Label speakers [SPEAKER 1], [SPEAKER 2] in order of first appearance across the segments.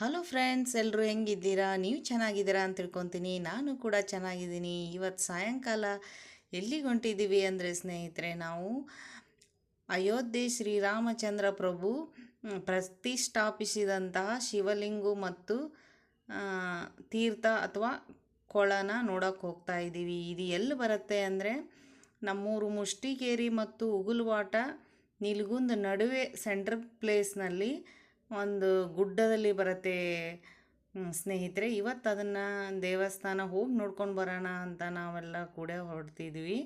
[SPEAKER 1] Hello friends ಎಲ್ಲರೂ ಹೆಂಗಿದ್ದೀರಾ? ನೀವು ಚೆನ್ನಾಗಿದ್ದೀರಾ ಅಂತ ತಿಳ್ಕೊತೀನಿ. ನಾನು ಕೂಡ ಚೆನ್ನಾಗಿದ್ದೀನಿ. ಇವತ್ತು ಸಾಯಂಕಾಲ ಎಲ್ಲಿಗೆ ಹೊಂಟಿದ್ದೀವಿ ಅಂದರೆ ಸ್ನೇಹಿತರೆ, ನಾವು ಅಯೋಧ್ಯೆ ಶ್ರೀರಾಮಚಂದ್ರ ಪ್ರಭು ಪ್ರತಿಷ್ಠಾಪಿಸಿದಂತಹ ಶಿವಲಿಂಗು ಮತ್ತು ತೀರ್ಥ ಅಥವಾ ಕೊಳನ ನೋಡೋಕೆ ಹೋಗ್ತಾ ಇದ್ದೀವಿ. ಇದು ಎಲ್ಲಿ ಬರುತ್ತೆ ಅಂದರೆ ನಮ್ಮೂರು ಮುಷ್ಟಿಗೇರಿ ಮತ್ತು ಉಗುಲ್ವಾಟ, ನಿಲ್ಗುಂದ್ ನಡುವೆ ಸೆಂಟ್ರಲ್ ಪ್ಲೇಸ್ನಲ್ಲಿ ಒಂದು ಗುಡ್ಡದಲ್ಲಿ ಬರುತ್ತೆ ಸ್ನೇಹಿತರೆ. ಇವತ್ತು ಅದನ್ನು ದೇವಸ್ಥಾನ ಹೋಗಿ ನೋಡ್ಕೊಂಡು ಬರೋಣ ಅಂತ ನಾವೆಲ್ಲ ಕೂಡ ಹೊರಡ್ತಿದ್ವಿ.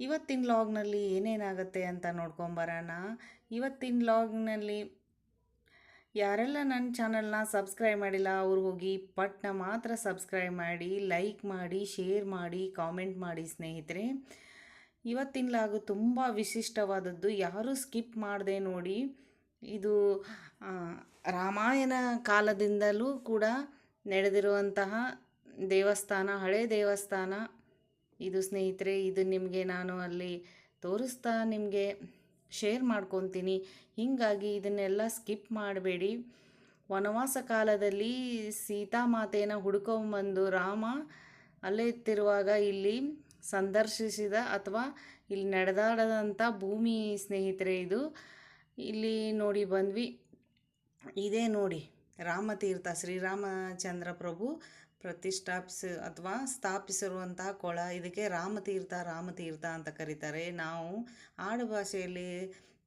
[SPEAKER 1] ಇವತ್ತಿನ ಲಾಗ್ನಲ್ಲಿ ಏನೇನಾಗುತ್ತೆ ಅಂತ ನೋಡ್ಕೊಂಬರೋಣ ಇವತ್ತಿನ ಲಾಗ್ನಲ್ಲಿ ಯಾರೆಲ್ಲ ನನ್ನ ಚಾನಲ್ನ ಸಬ್ಸ್ಕ್ರೈಬ್ ಮಾಡಿಲ್ಲ, ಅವ್ರು ಹೋಗಿ ಪಟ್ನ ಮಾತ್ರ ಸಬ್ಸ್ಕ್ರೈಬ್ ಮಾಡಿ, ಲೈಕ್ ಮಾಡಿ, ಶೇರ್ ಮಾಡಿ, ಕಾಮೆಂಟ್ ಮಾಡಿ ಸ್ನೇಹಿತರೆ. ಇವತ್ತಿನ ಲಾಗು ತುಂಬ ವಿಶಿಷ್ಟವಾದದ್ದು, ಯಾರೂ ಸ್ಕಿಪ್ ಮಾಡದೆ ನೋಡಿ. ಇದು ರಾಮಾಯಣ ಕಾಲದಿಂದಲೂ ಕೂಡ ನಡೆದಿರುವಂತಹ ದೇವಸ್ಥಾನ, ಹಳೆ ದೇವಸ್ಥಾನ. ಇದು ಸ್ನೇಹಿತರೆ, ಇದು ನಿಮಗೆ ನಾನು ಅಲ್ಲಿ ತೋರಿಸ್ತಾ ನಿಮಗೆ ಶೇರ್ ಮಾಡ್ಕೊತೀನಿ. ಹೀಗಾಗಿ ಇದನ್ನೆಲ್ಲ ಸ್ಕಿಪ್ ಮಾಡಬೇಡಿ. ವನವಾಸ ಕಾಲದಲ್ಲಿ ಸೀತಾಮಾತೆಯನ್ನು ಹುಡ್ಕೊಂಬಂದು ರಾಮ ಅಲ್ಲೇ ಇತ್ತಿರುವಾಗ ಇಲ್ಲಿ ಸಂದರ್ಶಿಸಿದ ಅಥವಾ ಇಲ್ಲಿ ನಡೆದಾಡದಂಥ ಭೂಮಿ ಸ್ನೇಹಿತರೆ ಇದು. ಇಲ್ಲಿ ನೋಡಿ ಬಂದ್ವಿ. ಇದೇ ನೋಡಿ, ರಾಮತೀರ್ಥ ಶ್ರೀರಾಮಚಂದ್ರ ಪ್ರಭು ಪ್ರತಿಷ್ಠಾಪಿಸಿ, ಅಥವಾ ಸ್ಥಾಪಿಸಿರುವಂತಹ ಕೊಳ. ಇದಕ್ಕೆ ರಾಮತೀರ್ಥ ರಾಮತೀರ್ಥ ಅಂತ ಕರೀತಾರೆ. ನಾವು ಆಡು ಭಾಷೆಯಲ್ಲಿ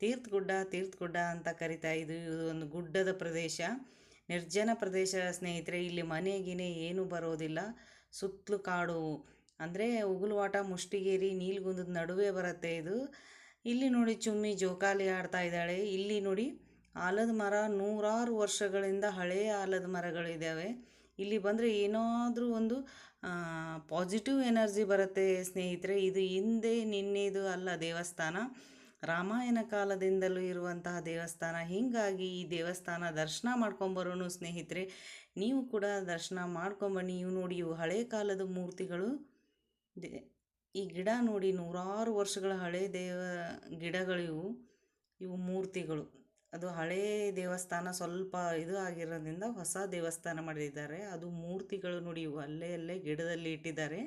[SPEAKER 1] ತೀರ್ಥಗುಡ್ಡ ತೀರ್ಥಗುಡ್ಡ ಅಂತ ಕರಿತಾ ಇದು ಒಂದು ಗುಡ್ಡದ ಪ್ರದೇಶ. ನಿರ್ಜನ ಪ್ರದೇಶ ಸ್ನೇಹಿತರೆ, ಇಲ್ಲಿ ಮನೆಗಿನೇ ಏನೂ ಬರೋದಿಲ್ಲ. ಸುತ್ತಲೂ ಕಾಡು. ಅಂದರೆ ಉಗುಲ್ವಾಟ ಮುಷ್ಟಿಗೇರಿ, ನೀಲ್ಗುಂದದ ನಡುವೆ ಬರುತ್ತೆ ಇದು. ಇಲ್ಲಿ ನೋಡಿ ಚುಮ್ಮಿ ಜೋಕಾಲಿ ಆಡ್ತಾ ಇದ್ದಾಳೆ. ಇಲ್ಲಿ ನೋಡಿ ಆಲದ ಮರ ನೂರಾರು ವರ್ಷಗಳಿಂದ ಹಳೆಯ ಆಲದ ಮರಗಳಿದ್ದಾವೆ ಇಲ್ಲಿ ಬಂದರೆ ಏನಾದರೂ ಒಂದು ಪಾಸಿಟಿವ್ ಎನರ್ಜಿ ಬರುತ್ತೆ ಸ್ನೇಹಿತರೆ. ಇದು ಹಿಂದೆ ನಿನ್ನೆದು ಅಲ್ಲ ದೇವಸ್ಥಾನ. ರಾಮಾಯಣ ಕಾಲದಿಂದಲೂ ಇರುವಂತಹ ದೇವಸ್ಥಾನ. ಹೀಗಾಗಿ ಈ ದೇವಸ್ಥಾನ ದರ್ಶನ ಮಾಡ್ಕೊಂಬರೋನು ಸ್ನೇಹಿತರೆ. ನೀವು ಕೂಡ ದರ್ಶನ ಮಾಡ್ಕೊಂಬನ್ನಿ. ಇವು ನೋಡಿ ಇವು ಹಳೆ ಕಾಲದ ಮೂರ್ತಿಗಳು. ದೇ ಈ ಗಿಡ ನೋಡಿ ನೂರಾರು ವರ್ಷಗಳ ಹಳೆ ದೇವ ಗಿಡಗಳಿವು. ಇವು ಮೂರ್ತಿಗಳು. ಅದು ಹಳೇ ದೇವಸ್ಥಾನ ಸ್ವಲ್ಪ ಇದು ಆಗಿರೋದ್ರಿಂದ ಹೊಸ ದೇವಸ್ಥಾನ ಮಾಡಿದ್ದಾರೆ. ಅದು ಮೂರ್ತಿಗಳು ನೋಡಿ ಇವು ಅಲ್ಲೇ ಅಲ್ಲೇ ಗಿಡದಲ್ಲಿ ಇಟ್ಟಿದ್ದಾರೆ.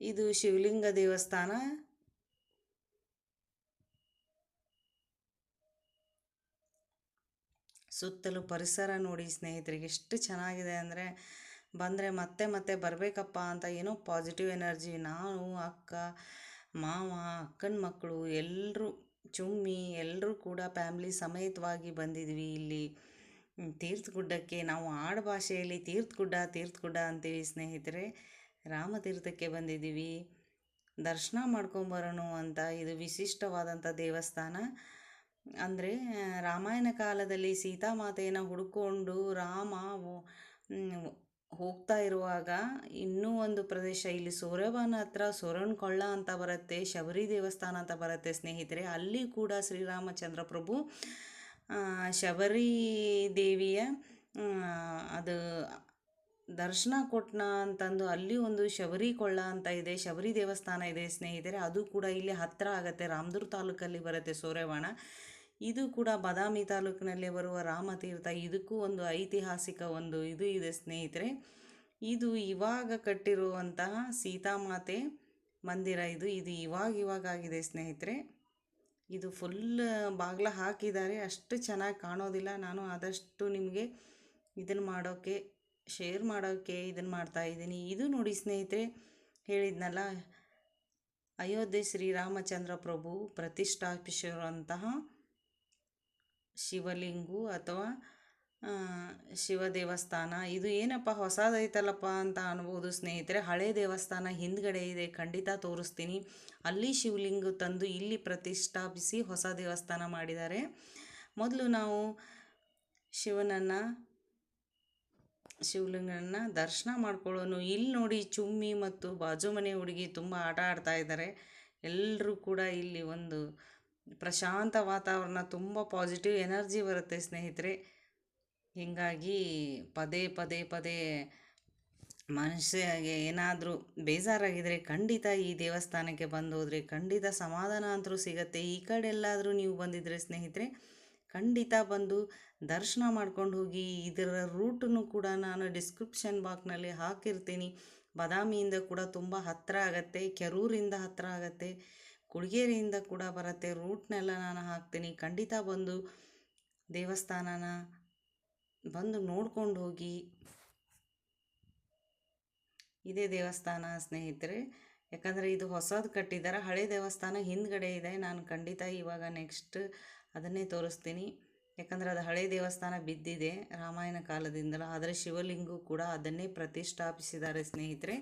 [SPEAKER 1] ಇದು ಶಿವಲಿಂಗ ದೇವಸ್ಥಾನ. ಸುತ್ತಲೂ ಪರಿಸರ ನೋಡಿ ಸ್ನೇಹಿತರಿಗೆ ಎಷ್ಟು ಚೆನ್ನಾಗಿದೆ ಅಂದರೆ ಬಂದರೆ ಮತ್ತೆ ಮತ್ತೆ ಬರಬೇಕಪ್ಪ ಅಂತ ಏನೋ ಪಾಸಿಟಿವ್ ಎನರ್ಜಿ ನಾವು ಅಕ್ಕ, ಮಾವ, ಅಕ್ಕನ ಮಕ್ಕಳು ಎಲ್ಲರೂ ಚುಮ್ಮಿ ಎಲ್ಲರೂ ಕೂಡ ಫ್ಯಾಮ್ಲಿ ಸಮೇತವಾಗಿ ಬಂದಿದ್ವಿ ಇಲ್ಲಿ. ತೀರ್ಥಗುಡ್ಡಕ್ಕೆ ನಾವು ಆಡುಭಾಷೆಯಲ್ಲಿ ತೀರ್ಥಗುಡ್ಡ ತೀರ್ಥಗುಡ್ಡ ಅಂತೀವಿ ಸ್ನೇಹಿತರೆ. ರಾಮತೀರ್ಥಕ್ಕೆ ಬಂದಿದ್ದೀವಿ. ದರ್ಶನ ಮಾಡ್ಕೊಂಬರೋಣ ಅಂತ ಇದು ವಿಶಿಷ್ಟವಾದಂಥ ದೇವಸ್ಥಾನ. ಅಂದರೆ, ರಾಮಾಯಣ ಕಾಲದಲ್ಲಿ ಸೀತಾಮಾತೆಯನ್ನು ಹುಡುಕೊಂಡು ರಾಮ ಹೋಗ್ತಾ ಇರುವಾಗ ಇನ್ನೂ ಒಂದು ಪ್ರದೇಶ, ಇಲ್ಲಿ ಸೂರ್ಯವನ ಹತ್ರ ಸೂರಣ್ಕೊಳ್ಳ ಅಂತ ಬರುತ್ತೆ, ಶಬರಿ ದೇವಸ್ಥಾನ ಅಂತ ಬರುತ್ತೆ ಸ್ನೇಹಿತರೆ. ಅಲ್ಲಿ ಕೂಡ ಶ್ರೀರಾಮಚಂದ್ರ ಪ್ರಭು ಶಬರಿ ದೇವಿಯ ಅದು ದರ್ಶನ ಕೊಟ್ನ ಅಂತಂದು ಅಲ್ಲಿ ಒಂದು ಶಬರಿ ಕೊಳ್ಳ ಅಂತ ಇದೆ, ಶಬರಿ ದೇವಸ್ಥಾನ ಇದೆ ಸ್ನೇಹಿತರೆ. ಅದು ಕೂಡ ಇಲ್ಲಿ ಹತ್ತಿರ ಆಗುತ್ತೆ, ರಾಮದುರ್ ತಾಲೂಕಲ್ಲಿ ಬರುತ್ತೆ ಸೂರ್ಯವಾಣ ಇದು ಕೂಡ ಬಾದಾಮಿ ತಾಲೂಕಿನಲ್ಲಿ ಬರುವ ರಾಮತೀರ್ಥ. ಇದಕ್ಕೂ ಒಂದು ಐತಿಹಾಸಿಕ ಒಂದು ಇದು ಇದೆ ಸ್ನೇಹಿತರೆ. ಇದು ಇವಾಗ ಕಟ್ಟಿರುವಂತಹ ಸೀತಾಮಾತೆ ಮಂದಿರ ಇದು. ಇದು ಇವಾಗ ಇವಾಗ ಆಗಿದೆ ಸ್ನೇಹಿತರೆ. ಇದು ಫುಲ್ ಬಾಗ್ಲ ಹಾಕಿದ್ದಾರೆ. ಅಷ್ಟು ಚೆನ್ನಾಗಿ ಕಾಣೋದಿಲ್ಲ. ನಾನು ಆದಷ್ಟು ನಿಮಗೆ ಇದನ್ನು ಮಾಡೋಕ್ಕೆ ಶೇರ್ ಮಾಡೋಕ್ಕೆ ಇದನ್ನು ಮಾಡ್ತಾ ಇದ್ದೀನಿ. ಇದು ನೋಡಿ ಸ್ನೇಹಿತರೆ, ಹೇಳಿದ್ನಲ್ಲ, ಅಯೋಧ್ಯೆ ಶ್ರೀರಾಮಚಂದ್ರ ಪ್ರಭು ಪ್ರತಿಷ್ಠಾಪಿಸಿರುವಂತಹ ಶಿವಲಿಂಗು ಅಥವಾ ಶಿವ ದೇವಸ್ಥಾನ. ಇದು ಏನಪ್ಪ ಹೊಸದೈತಲ್ಲಪ್ಪ ಅಂತ ಅನ್ಬೋದು ಸ್ನೇಹಿತರೆ. ಹಳೆ ದೇವಸ್ಥಾನ ಹಿಂದ್ಗಡೆ ಇದೆ, ಖಂಡಿತ ತೋರಿಸ್ತೀನಿ. ಅಲ್ಲಿ ಶಿವಲಿಂಗ ತಂದು ಇಲ್ಲಿ ಪ್ರತಿಷ್ಠಾಪಿಸಿ ಹೊಸ ದೇವಸ್ಥಾನ ಮಾಡಿದ್ದಾರೆ. ಮೊದಲು ನಾವು ಶಿವನನ್ನು ಶಿವಲಿಂಗನ ದರ್ಶನ ಮಾಡ್ಕೊಳ್ಳೋನು. ಇಲ್ಲಿ ನೋಡಿ ಚುಮ್ಮಿ ಮತ್ತು ಬಾಜು ಮನೆ ಹುಡುಗಿ ತುಂಬ ಆಟ ಆಡ್ತಾ ಇದ್ದಾರೆ. ಎಲ್ಲರೂ ಕೂಡ ಇಲ್ಲಿ ಒಂದು ಪ್ರಶಾಂತ ವಾತಾವರಣ ತುಂಬ ಪಾಸಿಟಿವ್ ಎನರ್ಜಿ ಬರುತ್ತೆ ಸ್ನೇಹಿತರೆ. ಹೀಗಾಗಿ ಪದೇ ಪದೇ ಪದೇ ಮನುಷ್ಯಗೆ ಏನಾದರೂ ಬೇಜಾರಾಗಿದ್ದರೆ ಖಂಡಿತ ಈ ದೇವಸ್ಥಾನಕ್ಕೆ ಬಂದು ಹೋದರೆ ಖಂಡಿತ ಸಮಾಧಾನ ಅಂತರೂ ಸಿಗತ್ತೆ. ಈ ಕಡೆ ಎಲ್ಲಾದರೂ ನೀವು ಬಂದಿದ್ದರೆ ಸ್ನೇಹಿತರೆ, ಖಂಡಿತ ಬಂದು ದರ್ಶನ ಮಾಡ್ಕೊಂಡು ಹೋಗಿ ಇದರ ರೂಟನ್ನು ಕೂಡ ನಾನು ಡಿಸ್ಕ್ರಿಪ್ಷನ್ ಬಾಕ್ನಲ್ಲಿ ಹಾಕಿರ್ತೀನಿ. ಬಾದಾಮಿಯಿಂದ ಕೂಡ ತುಂಬ ಹತ್ತಿರ ಆಗತ್ತೆ, ಕೆರೂರಿಂದ ಹತ್ತಿರ ಆಗತ್ತೆ. ಕುಳಗೇರಿಯಿಂದ ಕೂಡ ಬರುತ್ತೆ. ರೂಟ್ನೆಲ್ಲ ನಾನು ಹಾಕ್ತೀನಿ. ಖಂಡಿತ ಬಂದು ದೇವಸ್ಥಾನನ ಬಂದು ನೋಡ್ಕೊಂಡು ಹೋಗಿ. ಇದೇ ದೇವಸ್ಥಾನ ಸ್ನೇಹಿತರೆ. ಯಾಕಂದರೆ ಇದು ಹೊಸದು ಕಟ್ಟಿದ್ದಾರೆ ಹಳೆ ದೇವಸ್ಥಾನ ಹಿಂದ್ಗಡೆ ಇದೆ. ನಾನು ಖಂಡಿತ ಇವಾಗ ನೆಕ್ಸ್ಟ್ ಅದನ್ನೇ ತೋರಿಸ್ತೀನಿ. ಯಾಕಂದರೆ ಅದು ಹಳೆ ದೇವಸ್ಥಾನ ಬಿದ್ದಿದೆ ರಾಮಾಯಣ ಕಾಲದಿಂದಲೂ. ಆದರೆ ಶಿವಲಿಂಗು ಕೂಡ ಅದನ್ನೇ ಪ್ರತಿಷ್ಠಾಪಿಸಿದ್ದಾರೆ ಸ್ನೇಹಿತರೆ.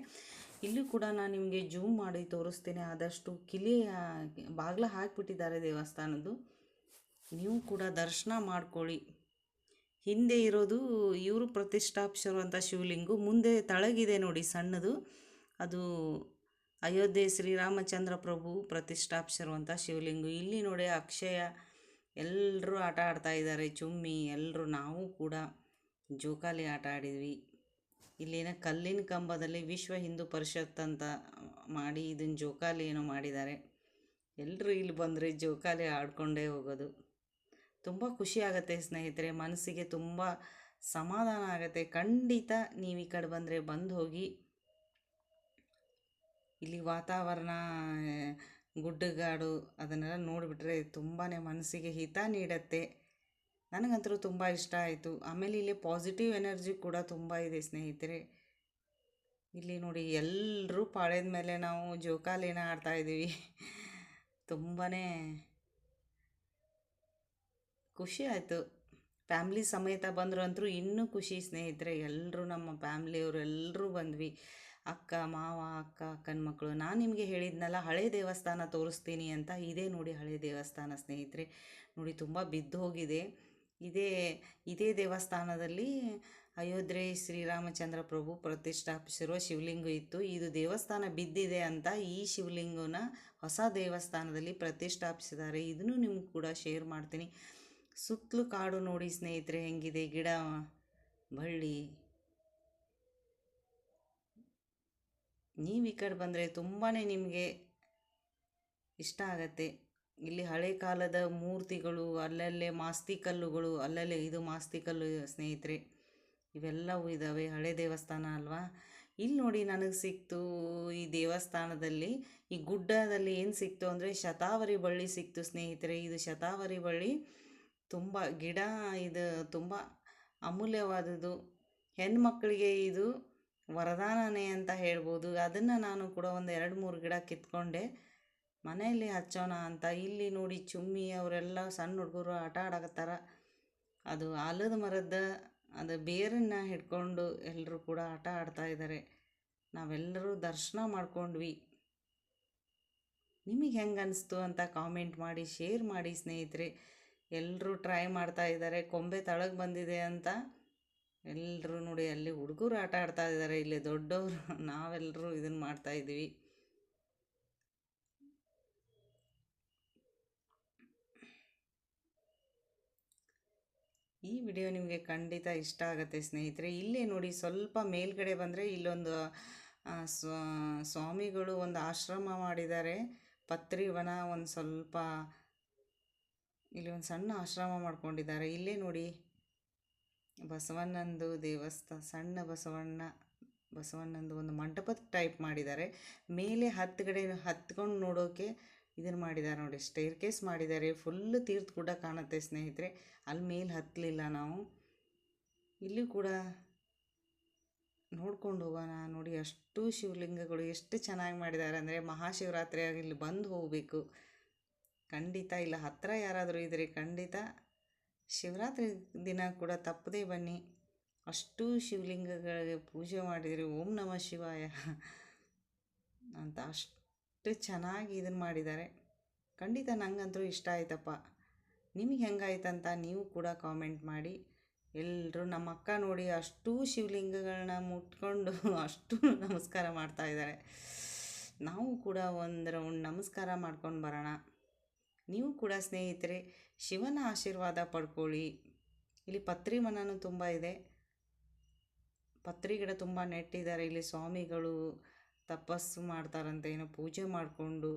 [SPEAKER 1] ಇಲ್ಲೂ ಕೂಡ ನಾನು ನಿಮಗೆ ಜೂಮ್ ಮಾಡಿ ತೋರಿಸ್ತೇನೆ. ಆದಷ್ಟು ಕಿಲಿ ಬಾಗಿಲ ಹಾಕಿಬಿಟ್ಟಿದ್ದಾರೆ ದೇವಸ್ಥಾನದ್ದು. ನೀವು ಕೂಡ ದರ್ಶನ ಮಾಡ್ಕೊಳ್ಳಿ. ಹಿಂದೆ ಇರೋದು ಇವರು ಪ್ರತಿಷ್ಠಾಪಿಸಿರುವಂಥ ಶಿವಲಿಂಗು. ಮುಂದೆ ತಳಗಿದೆ ನೋಡಿ ಸಣ್ಣದು. ಅದು ಅಯೋಧ್ಯೆ ಶ್ರೀರಾಮಚಂದ್ರ ಪ್ರಭು ಪ್ರತಿಷ್ಠಾಪಿಸಿರುವಂಥ ಶಿವಲಿಂಗು. ಇಲ್ಲಿ ನೋಡಿ ಅಕ್ಷಯ ಎಲ್ಲರೂ ಆಟ ಆಡ್ತಾ ಇದ್ದಾರೆ. ಚುಮ್ಮಿ ಎಲ್ಲರೂ ನಾವು ಕೂಡ ಜೋಕಾಲಿ ಆಟ ಆಡಿದ್ವಿ. ಇಲ್ಲಿನ ಕಲ್ಲಿನ ಕಂಬದಲ್ಲಿ ವಿಶ್ವ ಹಿಂದೂ ಪರಿಷತ್ ಅಂತ ಮಾಡಿ ಇದನ್ನ ಜೋಕಾಲಿ ಏನೋ ಮಾಡಿದ್ದಾರೆ. ಎಲ್ಲರೂ ಇಲ್ಲಿ ಬಂದರೆ ಜೋಕಾಲಿ ಆಡ್ಕೊಂಡೇ ಹೋಗೋದು. ತುಂಬ ಖುಷಿ ಆಗುತ್ತೆ ಸ್ನೇಹಿತರೆ, ಮನಸ್ಸಿಗೆ ತುಂಬ ಸಮಾಧಾನ ಆಗುತ್ತೆ. ಖಂಡಿತ ನೀವು ಈ ಕಡೆ ಬಂದರೆ ಬಂದು ಹೋಗಿ. ಇಲ್ಲಿ ವಾತಾವರಣ, ಗುಡ್ಡಗಾಡು ಅದನ್ನೆಲ್ಲ ನೋಡಿಬಿಟ್ರೆ ತುಂಬಾ ಮನಸ್ಸಿಗೆ ಹಿತ ನೀಡುತ್ತೆ. ನನಗಂತೂ ತುಂಬ ಇಷ್ಟ ಆಯಿತು. ಆಮೇಲೆ ಇಲ್ಲಿ ಪಾಸಿಟಿವ್ ಎನರ್ಜಿ ಕೂಡ ತುಂಬ ಇದೆ ಸ್ನೇಹಿತರೆ. ಇಲ್ಲಿ ನೋಡಿ ಎಲ್ಲರೂ ಪಾಳ್ಯದ ಮೇಲೆ ನಾವು ಜೋಕಾಲಿನ ಆಡ್ತಾಯಿದ್ದೀವಿ ತುಂಬಾ ಖುಷಿ ಆಯಿತು. ಫ್ಯಾಮ್ಲಿ ಸಮೇತ ಬಂದರು ಅಂತೂ ಇನ್ನೂ ಖುಷಿ ಸ್ನೇಹಿತರೆ. ಎಲ್ಲರೂ ನಮ್ಮ ಫ್ಯಾಮ್ಲಿಯವರು ಎಲ್ಲರೂ ಬಂದ್ವಿ. ಅಕ್ಕ, ಮಾವ, ಅಕ್ಕ, ಅಕ್ಕನ ಮಕ್ಕಳು ನಾನು ನಿಮಗೆ ಹೇಳಿದ್ನಲ್ಲ, ಹಳೆ ದೇವಸ್ಥಾನ ತೋರಿಸ್ತೀನಿ ಅಂತ. ಇದೇ ನೋಡಿ ಹಳೆ ದೇವಸ್ಥಾನ ಸ್ನೇಹಿತರೆ. ನೋಡಿ ತುಂಬ ಬಿದ್ದು ಹೋಗಿದೆ ಇದೇ ಇದೇ ದೇವಸ್ಥಾನದಲ್ಲಿ ಅಯೋಧ್ಯೆ ಶ್ರೀರಾಮಚಂದ್ರ ಪ್ರಭು ಪ್ರತಿಷ್ಠಾಪಿಸಿರುವ ಶಿವಲಿಂಗ ಇತ್ತು. ಇದು ದೇವಸ್ಥಾನ ಬಿದ್ದಿದೆ ಅಂತ ಈ ಶಿವಲಿಂಗನ ಹೊಸ ದೇವಸ್ಥಾನದಲ್ಲಿ ಪ್ರತಿಷ್ಠಾಪಿಸಿದ್ದಾರೆ. ಇದನ್ನು ನಿಮ್ಗೆ ಕೂಡ ಶೇರ್ ಮಾಡ್ತೀನಿ. ಸುತ್ತಲೂ ಕಾಡು ನೋಡಿ ಸ್ನೇಹಿತರೆ, ಹೆಂಗಿದೆ? ಗಿಡ, ಬಳ್ಳಿ. ನೀವು ಈ ಕಡೆ ಬಂದರೆ ತುಂಬಾ ನಿಮಗೆ ಇಷ್ಟ ಆಗತ್ತೆ. ಇಲ್ಲಿ ಹಳೆ ಕಾಲದ ಮೂರ್ತಿಗಳು, ಅಲ್ಲಲ್ಲೇ ಮಾಸ್ತಿ ಕಲ್ಲುಗಳು ಅಲ್ಲಲ್ಲೇ ಇದು ಮಾಸ್ತಿ ಕಲ್ಲು ಸ್ನೇಹಿತರೆ, ಇವೆಲ್ಲವೂ ಇದ್ದಾವೆ ಹಳೆ ದೇವಸ್ಥಾನ ಅಲ್ವಾ? ಇಲ್ಲಿ ನೋಡಿ ನನಗೆ ಸಿಕ್ತು ಈ ದೇವಸ್ಥಾನದಲ್ಲಿ. ಈ ಗುಡ್ಡದಲ್ಲಿ ಏನು ಸಿಕ್ತು ಅಂದರೆ ಶತಾವರಿ ಬಳ್ಳಿ ಸಿಕ್ತು ಸ್ನೇಹಿತರೆ. ಇದು ಶತಾವರಿ ಬಳ್ಳಿ ತುಂಬ ಗಿಡ, ಇದು ತುಂಬ ಅಮೂಲ್ಯವಾದದ್ದು. ಹೆಣ್ಮಕ್ಳಿಗೆ ಇದು ವರದಾನನೇ ಅಂತ ಹೇಳ್ಬೋದು. ಅದನ್ನು ನಾನು ಕೂಡ ಒಂದು ಎರಡು ಮೂರು ಗಿಡ ಕಿತ್ಕೊಂಡೆ. ಮನೆಯಲ್ಲಿ ಹಚ್ಚೋಣ ಅಂತ, ಇಲ್ಲಿ ನೋಡಿ ಚುಮ್ಮಿ ಅವರೆಲ್ಲ ಸಣ್ಣ ಹುಡುಗರು ಆಟ ಆಡಕತ್ತಾರ. ಅದು ಆಲದ ಮರದ, ಅದು ಬೇರನ್ನು ಹಿಡ್ಕೊಂಡು ಎಲ್ಲರೂ ಕೂಡ ಆಟ ಆಡ್ತಾ ಇದ್ದಾರೆ ನಾವೆಲ್ಲರೂ ದರ್ಶನ ಮಾಡ್ಕೊಂಡ್ವಿ. ನಿಮಗೆ ಹೆಂಗೆ ಅನಿಸ್ತು ಅಂತ ಕಾಮೆಂಟ್ ಮಾಡಿ, ಶೇರ್ ಮಾಡಿ ಸ್ನೇಹಿತರೆ. ಎಲ್ಲರೂ ಟ್ರೈ ಮಾಡ್ತಾ ಇದ್ದಾರೆ ಕೊಂಬೆ ತಳಗೆ ಬಂದಿದೆ ಅಂತ ಎಲ್ಲರೂ ನೋಡಿ ಅಲ್ಲಿ ಹುಡುಗರು ಆಟ ಆಡ್ತಾ ಇದ್ದಾರೆ ಇಲ್ಲಿ ದೊಡ್ಡವರು ನಾವೆಲ್ಲರೂ ಇದನ್ನು ಮಾಡ್ತಾ ಈ ವಿಡಿಯೋ ನಿಮಗೆ ಖಂಡಿತ ಇಷ್ಟ ಆಗುತ್ತೆ ಸ್ನೇಹಿತರೆ. ಇಲ್ಲೇ ನೋಡಿ ಸ್ವಲ್ಪ ಮೇಲ್ಗಡೆ ಬಂದರೆ ಇಲ್ಲೊಂದು ಸ್ವಾಮಿಗಳು ಒಂದು ಆಶ್ರಮ ಮಾಡಿದ್ದಾರೆ. ಪತ್ರಿವನ ಒಂದು ಸ್ವಲ್ಪ, ಇಲ್ಲಿ ಒಂದು ಸಣ್ಣ ಆಶ್ರಮ ಮಾಡ್ಕೊಂಡಿದ್ದಾರೆ. ಇಲ್ಲೇ ನೋಡಿ, ಬಸವಣ್ಣಂದು ದೇವಸ್ಥಾನ ಸಣ್ಣ ಬಸವಣ್ಣ, ಬಸವಣ್ಣಂದು ಒಂದು ಮಂಟಪದ ಟೈಪ್ ಮಾಡಿದ್ದಾರೆ. ಮೇಲೆ ಹತ್ತುಗಡೆ ಹತ್ಕೊಂಡು ನೋಡೋಕೆ ಇದನ್ನು ಮಾಡಿದ್ದಾರೆ ನೋಡಿ ಸ್ಟೇರ್ ಕೇಸ್ ಮಾಡಿದ್ದಾರೆ ಫುಲ್ ತೀರ್ಥ ಗುಡ್ಡ ಕಾಣುತ್ತೆ ಸ್ನೇಹಿತರೆ. ಅಲ್ಲಿ ಮೇಲೆ ಹತ್ತಲಿಲ್ಲ ನಾವು. ಇಲ್ಲಿ ಕೂಡ ನೋಡ್ಕೊಂಡು ಹೋಗೋಣ ನೋಡಿ, ಅಷ್ಟು ಶಿವಲಿಂಗಗಳು ಎಷ್ಟು ಚೆನ್ನಾಗಿ ಮಾಡಿದ್ದಾರೆ ಅಂದರೆ ಮಹಾಶಿವರಾತ್ರಿ ಇಲ್ಲಿ ಬಂದು ಹೋಗಬೇಕು. ಖಂಡಿತ, ಇಲ್ಲ ಹತ್ತಿರ ಯಾರಾದರೂ ಇದ್ದರೆ ಖಂಡಿತ ಶಿವರಾತ್ರಿ ದಿನ ಕೂಡ ತಪ್ಪದೇ ಬನ್ನಿ. ಅಷ್ಟು ಶಿವಲಿಂಗಗಳಿಗೆ ಪೂಜೆ ಮಾಡಿದರೆ ಓಂ ನಮಃ ಶಿವಾಯ ಅಂತ ಅಷ್ಟು ಚೆನ್ನಾಗಿ ಇದನ್ನು ಮಾಡಿದ್ದಾರೆ. ಖಂಡಿತ ನನಗಂತೂ ಇಷ್ಟ ಆಯ್ತಪ್ಪ. ನಿಮಗೆ ಹೆಂಗಾಯ್ತಂತ ನೀವು ಕೂಡ ಕಾಮೆಂಟ್ ಮಾಡಿ. ಎಲ್ಲರೂ ನಮ್ಮ ಅಕ್ಕ ನೋಡಿ ಅಷ್ಟು ಶಿವಲಿಂಗಗಳನ್ನ ಮುಟ್ಕೊಂಡು ಅಷ್ಟು ನಮಸ್ಕಾರ ಮಾಡ್ತಾ ಇದ್ದಾರೆ. ನಾವು ಕೂಡ ಒಂದು ರೌಂಡ್ ನಮಸ್ಕಾರ ಮಾಡ್ಕೊಂಡು ಬರೋಣ. ನೀವು ಕೂಡ ಸ್ನೇಹಿತರೆ, ಶಿವನ ಆಶೀರ್ವಾದ ಪಡ್ಕೊಳ್ಳಿ. ಇಲ್ಲಿ ಪತ್ರಿ ಮನನೂ ತುಂಬ ಇದೆ. ಪತ್ರಿ ಗಿಡ ತುಂಬ ನೆಟ್ಟಿದ್ದಾರೆ. ಇಲ್ಲಿ ಸ್ವಾಮಿಗಳು ತಪಸ್ಸು ಮಾಡ್ತಾರಂತೆ, ಏನೋ ಪೂಜೆ ಮಾಡಿಕೊಂಡು.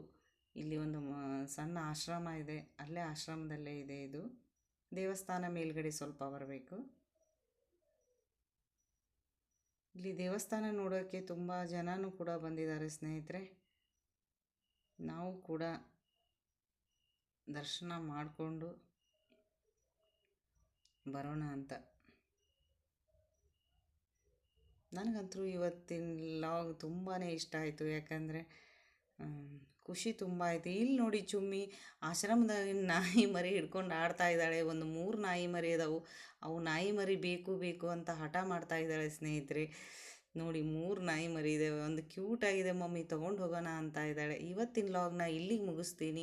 [SPEAKER 1] ಇಲ್ಲಿ ಒಂದು ಸಣ್ಣ ಆಶ್ರಮ ಇದೆ, ಅಲ್ಲೇ ಆಶ್ರಮದಲ್ಲೇ ಇದೆ ಇದು. ದೇವಸ್ಥಾನ ಮೇಲ್ಗಡೆ ಸ್ವಲ್ಪ ಬರಬೇಕು. ಇಲ್ಲಿ ದೇವಸ್ಥಾನ ನೋಡೋಕ್ಕೆ ತುಂಬ ಜನನೂ ಕೂಡ ಬಂದಿದ್ದಾರೆ ಸ್ನೇಹಿತರೆ. ನಾವು ಕೂಡ ದರ್ಶನ ಮಾಡಿಕೊಂಡು ಬರೋಣ ಅಂತ. ನನಗಂತೂ ಇವತ್ತಿನ ಲಾಗ್ ತುಂಬಾ ಇಷ್ಟ ಆಯಿತು. ಯಾಕಂದರೆ ಖುಷಿ ತುಂಬ ಆಯಿತು. ಇಲ್ಲಿ ನೋಡಿ ಚುಮ್ಮಿ ಆಶ್ರಮದ ನಾಯಿ ಮರಿ ಹಿಡ್ಕೊಂಡು ಆಡ್ತಾ ಇದ್ದಾಳೆ. ಒಂದು ಮೂರು ನಾಯಿ ಮರಿ ಅದಾವು. ಅವು ನಾಯಿ ಮರಿ ಬೇಕು ಬೇಕು ಅಂತ ಹಠ ಮಾಡ್ತಾ ಇದ್ದಾಳೆ ಸ್ನೇಹಿತರೆ. ನೋಡಿ, ಮೂರು ನಾಯಿ ಮರಿ ಇದೆ ಒಂದು ಕ್ಯೂಟ್ ಆಗಿದೆ ಮಮ್ಮಿ. ತೊಗೊಂಡು ಹೋಗೋಣ ಅಂತ ಇದ್ದಾಳೆ. ಇವತ್ತಿನ ಲಾಗ್ನ ಇಲ್ಲಿಗೆ ಮುಗಿಸ್ತೀನಿ.